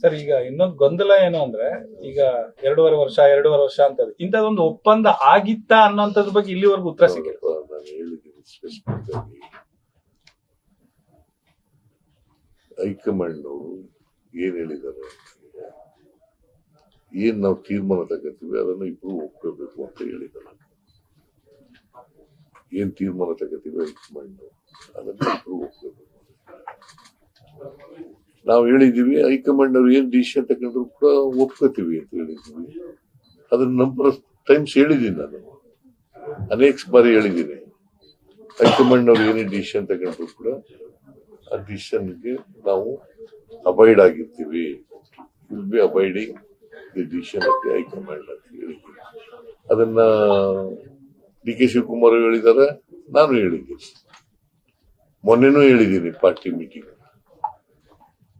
Sir, ಈಗ ಇನ್ನೊಂದು ಗೊಂದಲ ಏನು ಅಂದ್ರೆ, ಈಗ ಎರಡೂವರೆ ವರ್ಷ ಎರಡೂವರೆ ವರ್ಷ ಅಂತ ಇಂಥದೊಂದು ಒಪ್ಪಂದ ಆಗಿತ್ತಾ ಅನ್ನೋಂಥದ್ರ ಬಗ್ಗೆ ಇಲ್ಲಿವರೆಗೂ ಉತ್ತರ ಸಿಕ್ಕಿಲ್ಲ. ಹೈಕಮಾಂಡ್ ಅವರು ಏನ್ ಹೇಳಿದ್ದಾರೆ ಏನ್ ನಾವು ತೀರ್ಮಾನ ತಗೋತೀವಿ, ಅದನ್ನು ಇಬ್ರು ಒಪ್ಕೋಬೇಕು ಅಂತ ಹೇಳಿದ್ದಾರೆ ಏನ್ ತೀರ್ಮಾನ ತಗೋತೀವಿ ಹೈಕಮಾಂಡ್ ಅದನ್ನ ಇಬ್ರು ಒಪ್ಕೋಬೇಕು. ನಾವು ಹೇಳಿದ್ದೀವಿ ಹೈಕಮಾಂಡ್ ಅವ್ರು ಏನು ಡಿಸಿಷನ್ ತಗೊಂಡ್ರು ಕೂಡ ಒಪ್ಕೋತೀವಿ ಅಂತ ಹೇಳಿದ್ದೀವಿ. ಅದನ್ನ ನಂಬರ್ ಟೈಮ್ಸ್ ಹೇಳಿದ್ದೀನಿ ನಾನು. ಅನೇಕ ಬಾರಿ ಹೇಳಿದ್ದೀನಿ. ಹೈಕಮಾಂಡ್ ಅವ್ರು ಏನೇ ಡಿಸಿಷನ್ ತಗೊಂಡ್ರು ಕೂಡ ಆ ಡಿಸಿಷನ್ಗೆ ನಾವು ಅಬೈಡ್ ಆಗಿರ್ತೀವಿ. Will be abiding the decision the high command ಅಂತ ಹೇಳಿದ್ದೀನಿ. ಅದನ್ನ ಡಿ ಕೆ ಶಿವಕುಮಾರ್ ಹೇಳಿದ್ದಾರೆ, ನಾನು ಹೇಳಿದ್ದೀನಿ. ಮೊನ್ನೆನೂ ಹೇಳಿದ್ದೀನಿ ಪಾರ್ಟಿ ಮೀಟಿಂಗ್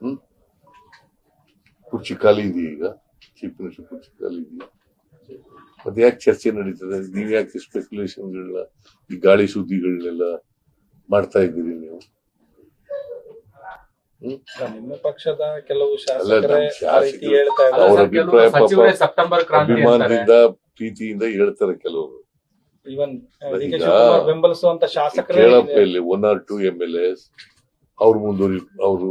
ಹ್ಮ್? ಕುರ್ಚಿ ಖಾಲಿ ಇದೆಯಾ ಈಗ? ಚೀಫ್ ಮಿನಿಸ್ಟರ್ ಕುರ್ಚಿ ಖಾಲಿ ಇದೆಯಾ ಮತ್ತೆ ಯಾಕೆ ಚರ್ಚೆ ನಡೀತದೆ? ನೀವು ಯಾಕೆ ಸ್ಪೆಕ್ಯುಲೇಷನ್ಗಳನ್ನ ಈ ಗಾಳಿ ಸುದ್ದಿಗಳನ್ನೆಲ್ಲ ಮಾಡ್ತಾ ಇದ್ದೀರಿ ನೀವು? ನಿಮ್ಮ ಪಕ್ಷದ ಕೆಲವು ಅಲ್ಲ, ಆ ರೀತಿ ಹೇಳ್ತಾ ಇದ್ದಾರೆ. ಅವ್ರ ಅಭಿಪ್ರಾಯ ಅಭಿಮಾನದಿಂದ ಪ್ರೀತಿಯಿಂದ ಹೇಳ್ತಾರೆ ಕೆಲವರು. ಬೆಂಬಲಿಸುವಂತ ಶಾಸಕರೇ ಕೇಳಪ್ಪ ಇಲ್ಲಿ one or two M L S ಅವ್ರು ಮುಂದುವರಿ ಅವರು.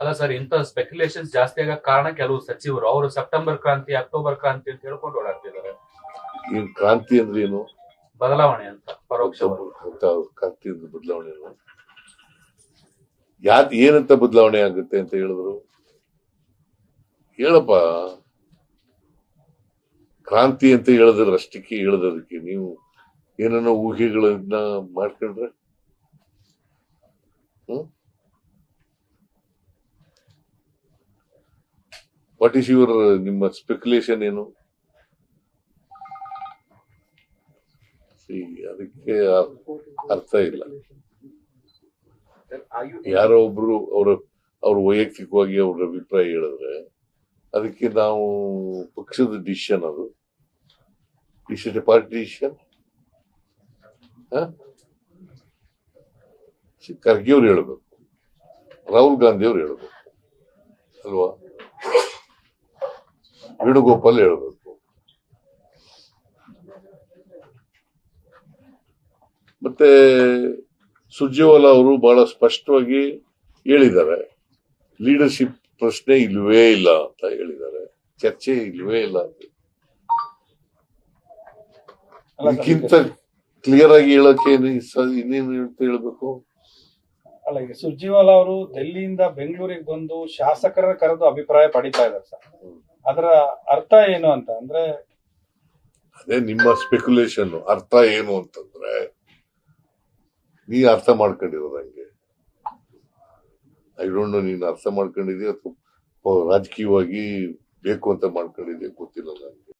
ಅಲ್ಲ ಸರ್ ಇಂಥ ಸ್ಪೆಕ್ಯುಲೇಷನ್ಸ್ ಜಾಸ್ತಿ ಆಗ ಕಾರಣ ಕೆಲವು ಸಚಿವರು. ಅವರು ಸೆಪ್ಟೆಂಬರ್ ಕ್ರಾಂತಿ ಅಕ್ಟೋಬರ್ ಕ್ರಾಂತಿ ಅಂತ ಹೇಳ್ಕೊಂಡು ಓಡಾಡ್ತಿದ್ದಾರೆ. ಈ ಕ್ರಾಂತಿ ಅಂದ್ರೆ ಏನು? ಬದಲಾವಣೆ ಅಂತ ಪರೋಕ್ಷ ಕ್ರಾಂತಿ ಅಂದ್ರೆ ಬದಲಾವಣೆ ಯಾತ್ ಏನಂತ ಬದಲಾವಣೆ ಆಗುತ್ತೆ ಅಂತ ಹೇಳಿದ್ರು? ಹೇಳಪ್ಪ. ಕ್ರಾಂತಿ ಅಂತ ಹೇಳಿದ್ರೆ ಅಷ್ಟಕ್ಕೆ ಹೇಳದದಕ್ಕೆ ನೀವು ಏನನ್ನ ಊಹೆಗಳನ್ನ ಮಾಡ್ಕೊಂಡ್ರೆ? ಹ್ಮ್? ವಾಟ್ ಈಸ್ ಯುವರ್ ನಿಮ್ಮ ಸ್ಪೆಕ್ಯುಲೇಷನ್ ಏನು? ಅದಕ್ಕೆ ಅರ್- ಅರ್ಥ ಇಲ್ಲ. ಯಾರೋ ಒಬ್ರು ಅವರ, ಅವ್ರ ವೈಯಕ್ತಿಕವಾಗಿ ಅವ್ರ ಅಭಿಪ್ರಾಯ ಹೇಳಿದ್ರೆ, ಅದಕ್ಕೆ ನಾವು ಪಕ್ಷದ ಡಿಸಿಷನ್ ಅದು. ಇಟ್ ಪಾರ್ಟಿ ಡಿಸಿಷನ್ ಖರ್ಗೆ ಅವ್ರು ಹೇಳ್ಬೇಕು. ರಾಹುಲ್ ಗಾಂಧಿ ಅವ್ರು ಹೇಳ್ಬೇಕು. ಅಲ್ವಾ? ವೇಣುಗೋಪಾಲ್ ಹೇಳ್ಬೇಕು. ಮತ್ತೆ ಸುರ್ಜೇವಾಲಾ ಅವರು ಬಹಳ ಸ್ಪಷ್ಟವಾಗಿ ಹೇಳಿದ್ದಾರೆ. ಲೀಡರ್ಶಿಪ್ ಪ್ರಶ್ನೆ ಇಲ್ವೇ ಇಲ್ಲ ಅಂತ ಹೇಳಿದ್ದಾರೆ. ಚರ್ಚೆ ಇಲ್ವೇ ಇಲ್ಲ ಅಂತ ಇದಕ್ಕಿಂತ ಕ್ಲಿಯರ್ ಆಗಿ ಹೇಳಕ್ಕೆ ಇನ್ನೇನು ಅಂತ ಹೇಳ್ಬೇಕು? ಅಲ್ಲ ಈಗ ಸುರ್ಜಿವಾಲಾ ಅವರು ದೆಲ್ಲಿಯಿಂದ ಬೆಂಗಳೂರಿಗೆ ಬಂದು ಶಾಸಕರ ಕರೆದು ಅಭಿಪ್ರಾಯ ಪಡಿತಾ ಇದ್ದಾರೆ ಸರ್. ಅದರ ಅರ್ಥ ಏನು ಅಂತ ಅಂದ್ರೆ ಅದೇ ನಿಮ್ಮ ಸ್ಪೆಕ್ಯುಲೇಷನ್ ಅರ್ಥ ಏನು ಅಂತಂದ್ರೆ ನೀ ಅರ್ಥ ಮಾಡ್ಕೊಂಡಿರೋದಂಗೆ ಐ ಡೋಂಟ್ ನೋ ನೀನು ಅರ್ಥ ಮಾಡ್ಕೊಂಡಿದ್ಯಾ ಅಥವಾ ರಾಜಕೀಯವಾಗಿ ಬೇಕು ಅಂತ ಮಾಡ್ಕೊಂಡಿದ್ಯಾ ಗೊತ್ತಿಲ್ಲ ನನಗೆ